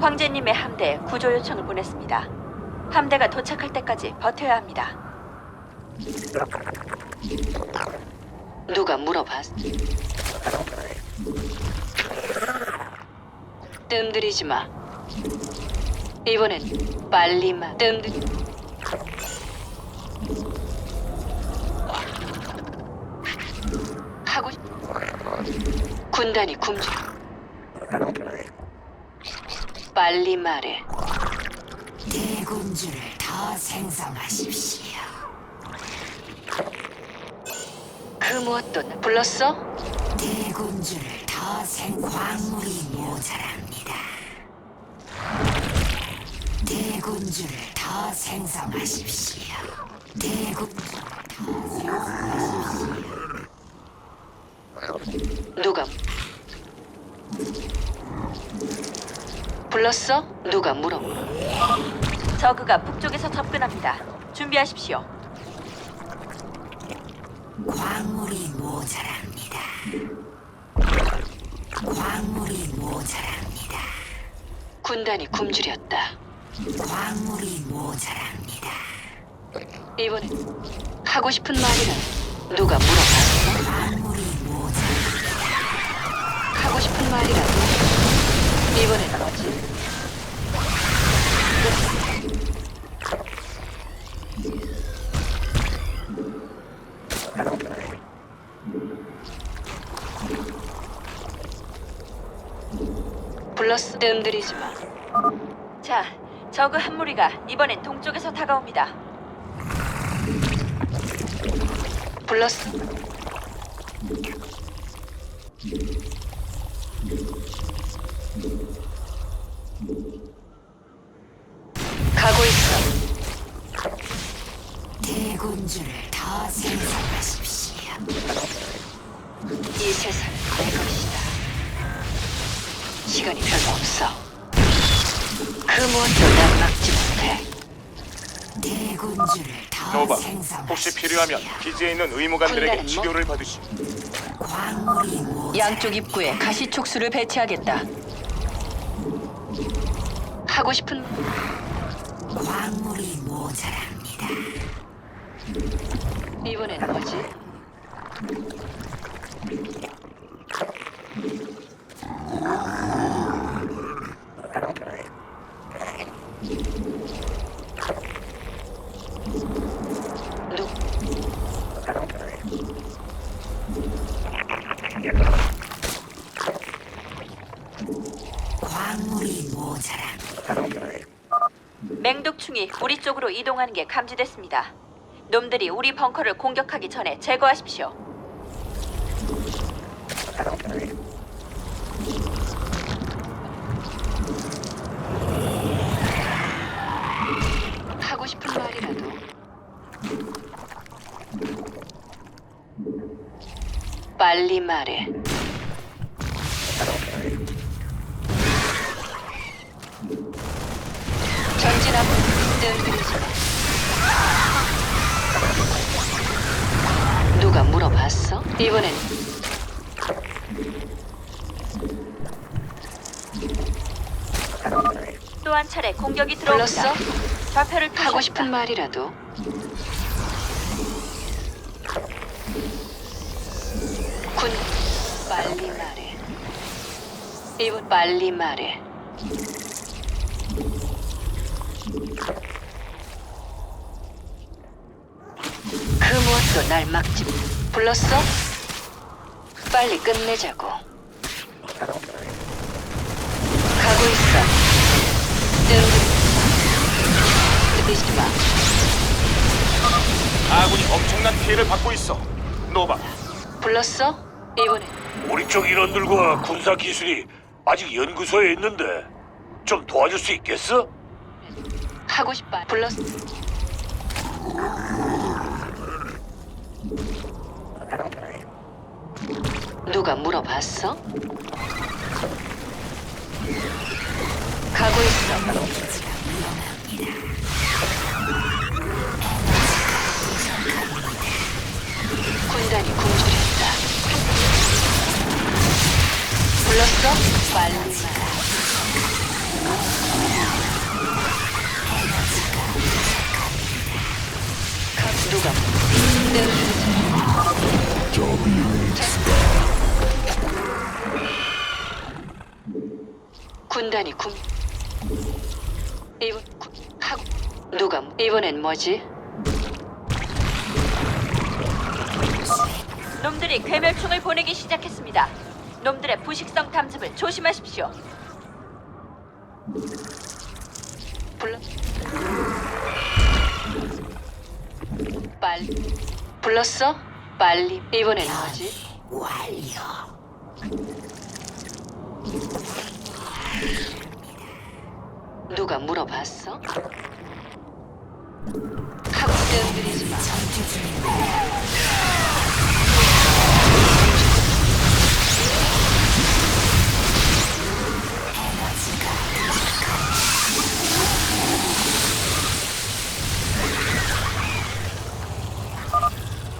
황제님의 함대에 구조 요청을 보냈습니다. 함대가 도착할 때까지 버텨야 합니다. 누가 물어봤어? 뜸들이지 마. 이번엔 빨리 마. 뜸들. 하고 싶. 군단이 굶주. 빨리 말해. 대군주를 더 생성하십시오. 그 무엇도 나- 불렀어? 대군주를 더 생... 광물이 모자랍니다. 대군주를 더 생성하십시오. 대군주를 누가 불렀어? 누가 물어? 저그가 북쪽에서 접근합니다. 준비하십시오. 광물이 모자랍니다. 광물이 모자랍니다. 군단이 굶주렸다. 광물이 모자랍니다. 이번에 하고 싶은 말이라 누가 물어봤어? 하고 싶은 말이라도 이번엔 뭐지? 불렀어 뜸들이지 마 자, 저그 한 무리가 이번엔 동쪽에서 다가옵니다. 불렀어 더 노바, 생성하십시오. 혹시 필요하면 기지에 있는 의무관들에게 뭐? 치료를 받으시. 광물이 모자. 양쪽 입구에 가시촉수를 배치하겠다. 하고 싶은 광물이 모자랍니다. 이번엔 뭐지? 누 광물이 모자랍니다. 맹독충이 우리 쪽으로 이동하는 게 감지됐습니다. 놈들이 우리 벙커를 공격하기 전에 제거하십시오. 하고 싶은 말이라도 빨리 말해. 전진하고 뜸들이지 마. 누가 물어봤어? 이번엔 또 한 차례 공격이 들어옵니다. 불렀어? 좌표를 하고 표시합니다. 싶은 말이라도 군 빨리 말해 이번 빨리 말해 그 무엇도 날 막지 불렀어? 빨리 끝내자고 가고 있어 뜸들이지 마 아군이 엄청난 피해를 받고 있어. 노바, 불렀어? 이번엔 우리 쪽 인원들과 군사 기술이 아직 연구소에 있는데 좀 도와줄 수 있겠어? 하고 싶어. 불렀어. 누가 물어봤어? 가고 있어. 군단이 굶주렸다. 불렀어? 빨리. 군단이 군 이번 군 하고 누가 이번엔 뭐지? 놈들이 괴멸총을 보내기 시작했습니다. 놈들의 부식성 탐집을 조심하십시오. 불러 빨리 불렀어? 빨리 이번엔 뭐지? 완료. 누가 물어봤어? 하고 뜸들이지 마.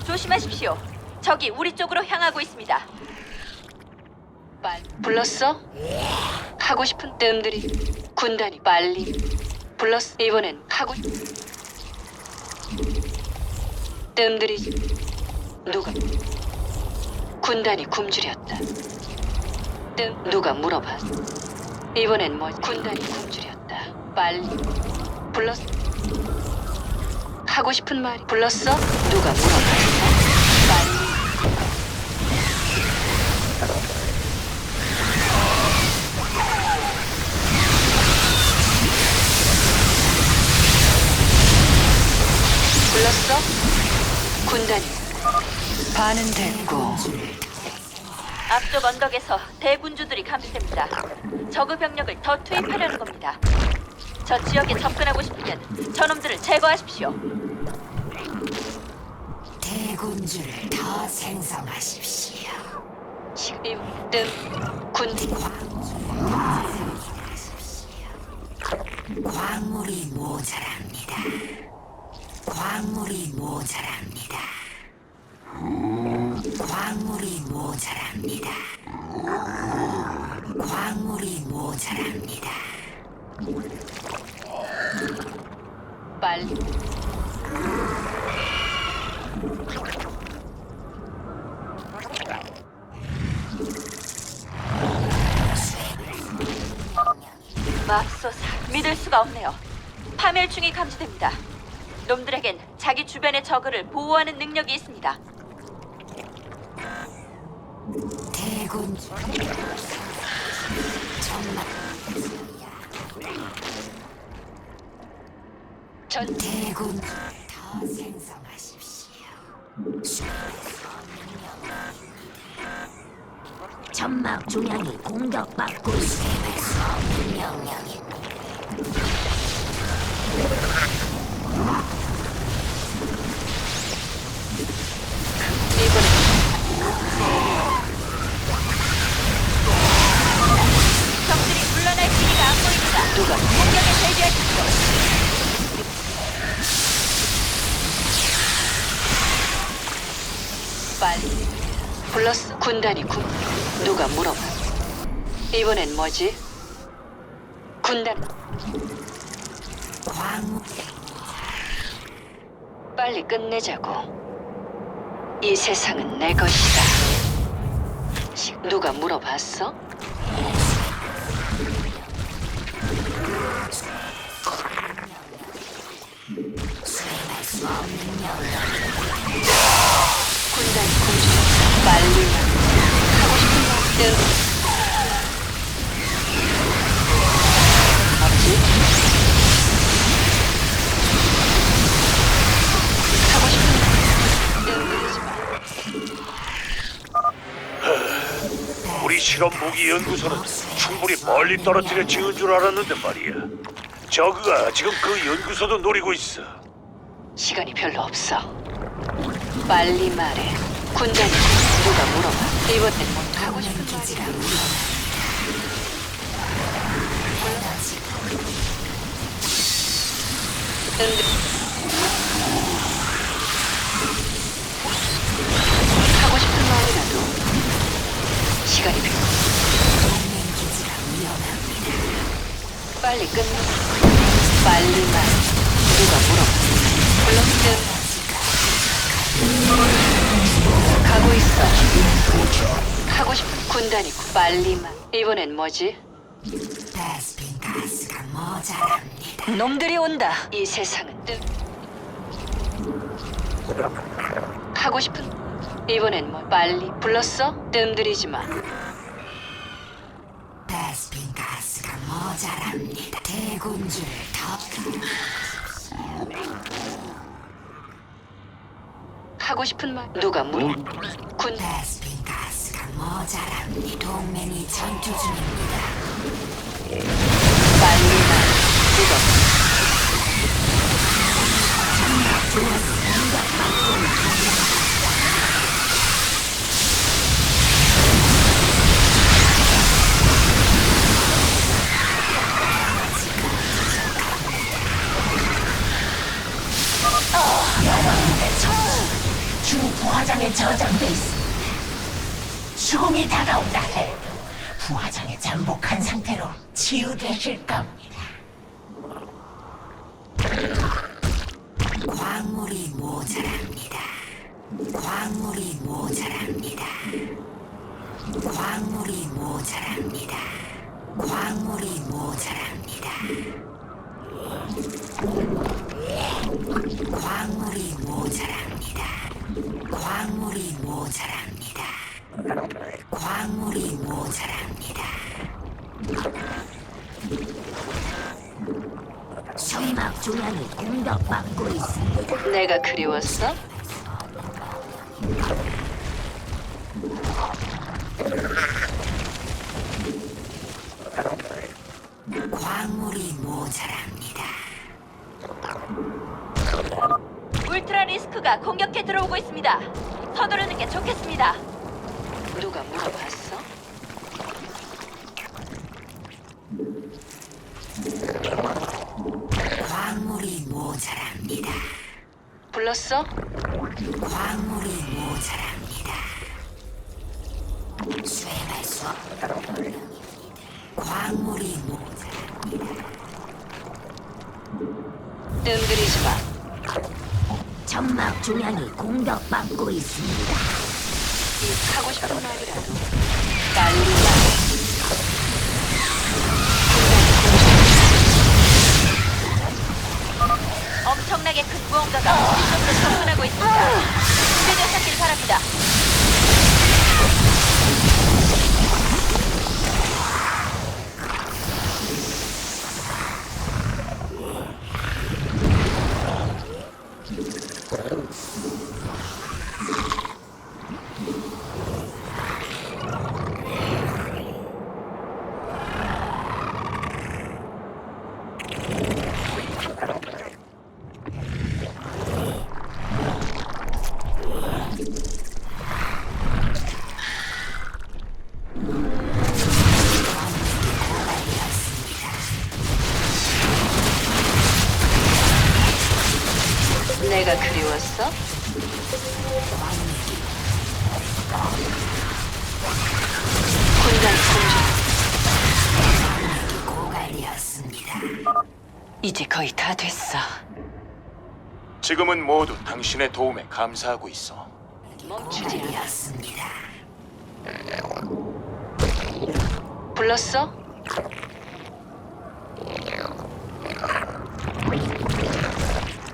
조심하십시오. 적이 우리 쪽으로 향하고 있습니다. 빨리 불렀어? 하고 싶은 뜸들이 군단이 빨리 불렀어 이번엔 하고 뜸들이 누가 군단이 굶주렸다. 뜸 누가 물어봤어 이번엔 뭐 군단이 굶주렸다. 빨리 불렀어 하고 싶은 말이 불렀어 누가 물어봤 불렀어? 군단이 반은 됐고 앞쪽 언덕에서 대군주들이 감지됩니다. 적의 병력을 더 투입하려는 겁니다. 저 지역에 접근하고 싶으면 저놈들을 제거하십시오. 대군주를 더 생성하십시오. 뜸군 광물이 모자랍니다. 광물이 모자랍니다. 광물이 모자랍니다. 광물이 모자랍니다. 빨리 맙소사 믿을 수가 없네요. 파멸충이 감지됩니다. 놈들에겐 자기 주변의 적을 보호하는 능력이 있습니다. 대군주 정말 전 대군주를 더 생성하십시오. 점막 중앙이 공격받고 있습니다. 명령입니다. 군단이 군. 누가 물어봐 이번엔 뭐지? 군단. 광물 빨리 끝내자고. 이 세상은 내 것이다. 시- 누가 물어봤어? 군단이 굶주렸다 빨리 우리 실험 무기 연구소는 충분히 멀리 떨어뜨려 지은 줄 알았는데 말이야. 저그가 지금 그 연구소도 노리고 있어. 시간이 별로 없어. 빨리 말해. 군단이 누가 물어봐. 이번엔 뭐 하고 싶은 필요. 동맹 기지가 단이고 빨리 말. 이번엔 뭐지? 베스핀 가스가 모자랍니다. 놈들이 온다. 이 세상은 뜨. 하고 싶은 이번엔 뭐 빨리 불렀어? 뜸들이지 마. 베스핀 가스가 모자랍니다. 대군주를 더 하고 싶은 말 누가 물어? 군 베스핀 모자랍니다. 동맹이 전투 중입니다. 빨리 말 누가 주 모자랍니다. 광물이 모자랍니다. 광물이 모자랍니다. 광물이 모자랍니다. 광물이 모자랍니다. 광물이 모자랍니다. 광물이 모자랍니다. 조약이 공격받고 있습니다. 내가 그리웠어? 광물이 모자랍니다. 울트라 리스크가 공격해 들어오고 있습니다. 서두르는 게 좋겠습니다. 누가 물어봤어? 광물이 모자랍니다. 불렀어? 광물이 모자랍니다. 수행할 수 없. 광물이 모자랍니다. 뜸들이지 마. 점막 중량이 공격받고 있습니다. 이 하고 싶은 말이라도 빨리 엄청나게 큰 무언가가 쪽으 이제 거의 다 됐어. 지금은 모두 당신의 도움에 감사하고 있어. 멈추지. 고갈이었습니다. 불렀어?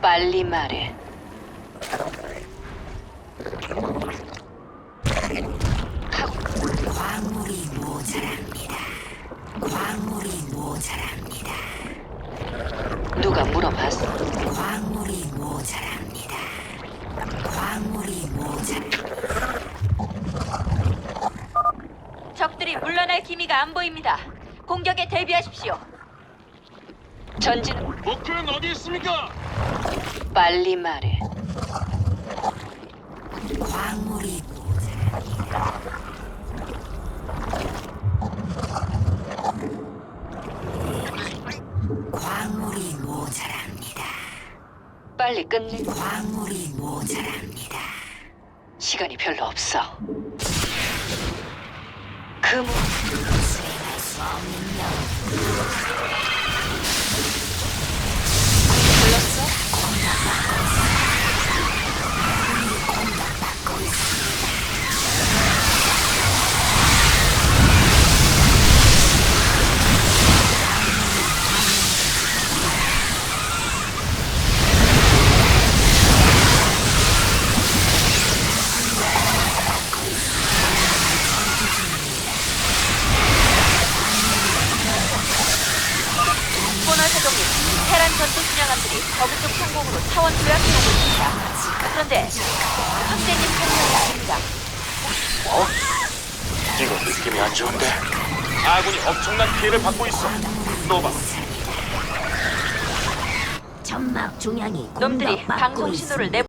빨리 말해. 광물이 모자랍니다. 광물이 모자랍니다. 누가 물어봤어? 광물이 모자랍니다. 광물이 모자. 적들이 물러날 기미가 안 보입니다. 공격에 대비하십시오. 전진 목표는 어디 있습니까? 빨리 말해. 광물이 모자랍니다. 광물이 모자랍니다. 빨리 끝내. 광물이 모자랍니다. 시간이 별로 없어. 그 뭐, 수행할 수 없는 영. 중량이 놈들이 방송 신호를 내